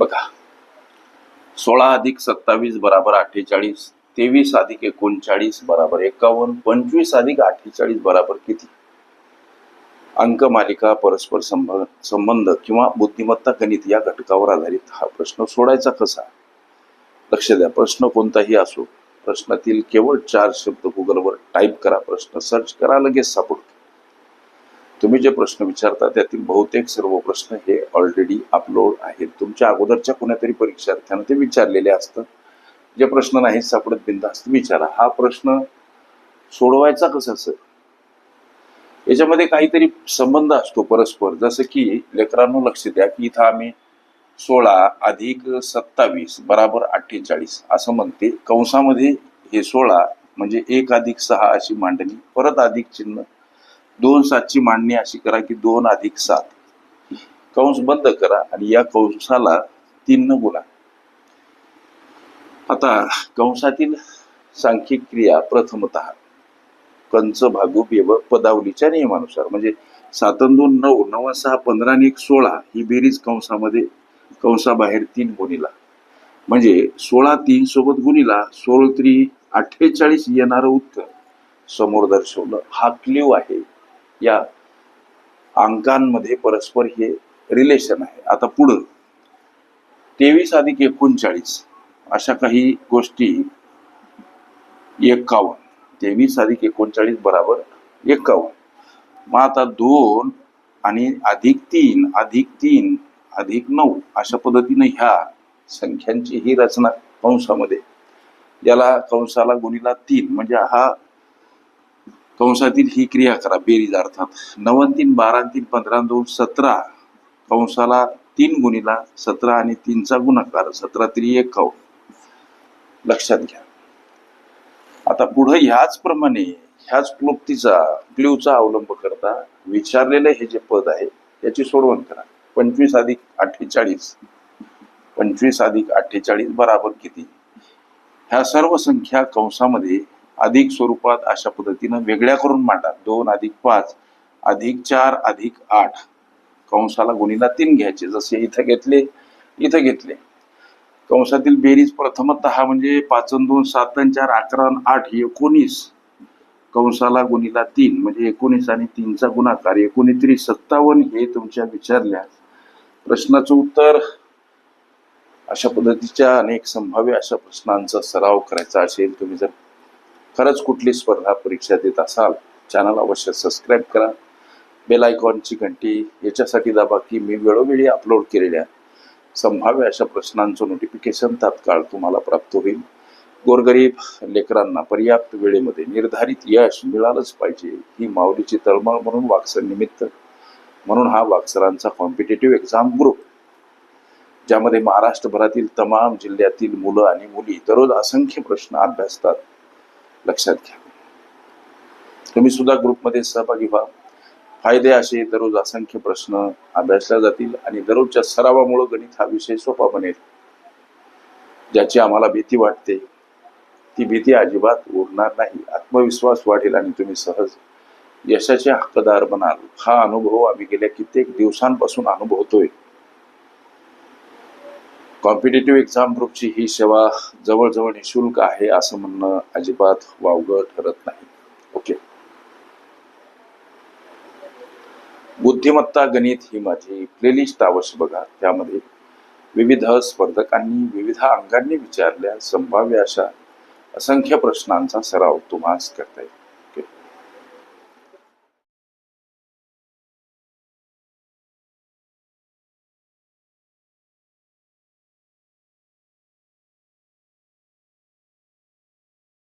बघा. सोळा अधिक सत्तावीस बराबर अठ्ठेचाळीस तेवीस अधिक एकोणचाळीस बराबर एकावन्न पंचवीस अधिक अठ्ठेचाळीस बराबर किती? अंक मालिका परस्पर संब- संबंध किंवा बुद्धिमत्ता गणित या घटकावर आधारित हा प्रश्न सोडायचा कसा? लक्ष द्या प्रश्न कोणताही असो प्रश्नातील केवळ चार शब्द गुगलवर टाईप करा प्रश्न सर्च करा लगेच सापडतो. तुम्ही जे प्रश्न विचारता त्यातील बहुतेक सर्व प्रश्न हे ऑलरेडी अपलोड आहेत. तुमच्या अगोदरच्या कोणातरी परीक्षार्थ्यानं ते विचारलेले असतं जे प्रश्न नाही सापडत बिंदास्त विचारा. हा प्रश्न सोडवायचा कसा सर? याच्यामध्ये काहीतरी संबंध असतो परस्पर. जसं की लेकरांनो लक्ष द्या की इथं आम्ही सोळा अधिक सत्तावीस बराबर अठ्ठेचाळीस असं म्हणते. कंसामध्ये हे सोळा म्हणजे एक अधिक सहा अशी मांडणी परत अधिक चिन्ह दोन सातची मांडणी अशी करा की दोन अधिक सात. कंस बंद करा आणि या कंसाला तीन न गुणा. आता कंसातील सांख्यिक क्रिया प्रथमत कंच भागू व्यव पदावलीच्या नियमानुसार म्हणजे सातन दोन नऊ नवा सहा पंधरा आणि एक सोळा ही बेरीज कंसामध्ये कंसाबाहेर तीन गुणीला. म्हणजे सोळा तीन सोबत गुणीला सोळ त्री अठ्ठेचाळीस येणारं उत्तर. समोर दर्शवलं हा क्ल्यू आहे. या अंकांमध्ये परस्पर हे रिलेशन आहे. आता पुढं तेवीस अधिक एकोणचाळीस अशा काही गोष्टी एक्कावन्न तेवीस अधिक एकोणचाळीस बराबर एक्कावन्न मग आता दोन आणि अधिक तीन अधिक तीन अधिक नऊ अशा पद्धतीने ह्या संख्यांची ही रचना कंसामध्ये. याला कंसाला गुणीला तीन म्हणजे हा कंसातील ही क्रिया करा बेरीज अर्थात. नवन तीन बारा तीन पंधरा दोन सतरा. कंसाला तीन गुणीला सतरा आणि तीनचा गुणाकार सतरा त्रि एक खाऊ लक्षात घ्या. आता पुढे ह्याच प्रमाणे ह्याच क्लुप्तीचा क्ल्यूचा अवलंब करता विचारलेलं हे जे पद आहे याची सोडवण करा. पंचवीस अधिक अठ्ठेचाळीस. पंचवीस अधिक अठ्ठेचाळीस बराबर किती? ह्या सर्व संख्या कंसामध्ये अधिक स्वरूपात अशा पद्धतीनं वेगळ्या करून मांडा. दोन अधिक पाच अधिक चार अधिक आठ. कंसाला गुणीला तीन घ्यायचे. जसे इथं घेतले इथं घेतले. कंसातील बेरीज प्रथमतः म्हणजे पाच दोन सात चार अकरा आठ एकोणीस. कंसाला गुणीला तीन म्हणजे एकोणीस आणि तीनचा गुणाकार एकोणीस सत्तावन्न हे तुमच्या विचारल्या. प्रश्नाचं उत्तर अशा पद्धतीच्या अनेक संभाव्य अशा प्रश्नांचा सराव करायचा असेल तुम्ही जर खरंच कुठली स्पर्धा परीक्षा देत असाल चॅनल अवश्य सबस्क्राईब करा. बेल आयकॉनची घंटी याच्यासाठी दाबा की मी वेळोवेळी अपलोड केलेल्या संभाव्य अशा प्रश्नांचं नोटिफिकेशन तात्काळ तुम्हाला प्राप्त होईल. गोरगरीब लेकरांना पर्याप्त वेळेमध्ये निर्धारित यश मिळालंच पाहिजे ही माऊलीची तळमळ म्हणून वाक्सर निमित्त. म्हणून हा वाक्सरांचा कॉम्पिटेटिव्ह एक्झाम ग्रुप ज्यामध्ये महाराष्ट्रभरातील तमाम जिल्ह्यातील मुलं आणि मुली दररोज असंख्य प्रश्न अभ्यासतात. लक्षात घ्या. तुम्ही सुद्धा ग्रुपमध्ये सहभागी व्हा. फायदे असे दररोज असंख्य प्रश्न अभ्यासला जातील आणि दररोजच्या सरावामुळे गणित हा विषय सोपा बनेल. ज्याची आम्हाला भीती वाटते ती भीती अजिबात उरणार नाही. आत्मविश्वास वाढेल आणि तुम्ही सहज यशाचे हक्कदार बनाल. हा अनुभव आम्ही गेल्या कित्येक दिवसांपासून अनुभवतोय. कॉम्पिटेटिव्ह एक्झाम ग्रुपची ही सेवा जवळजवळ निशुल्क आहे असं म्हणणं अजिबात वावगं ठरत नाही. ओके बुद्धिमत्ता गणित ही माझी प्लेलिस्ट अवश्य बघा. त्यामध्ये विविध स्पर्धकांनी विविध अंगांनी विचारल्या संभाव्य अशा असंख्य प्रश्नांचा सराव तुम्हास करता येईल.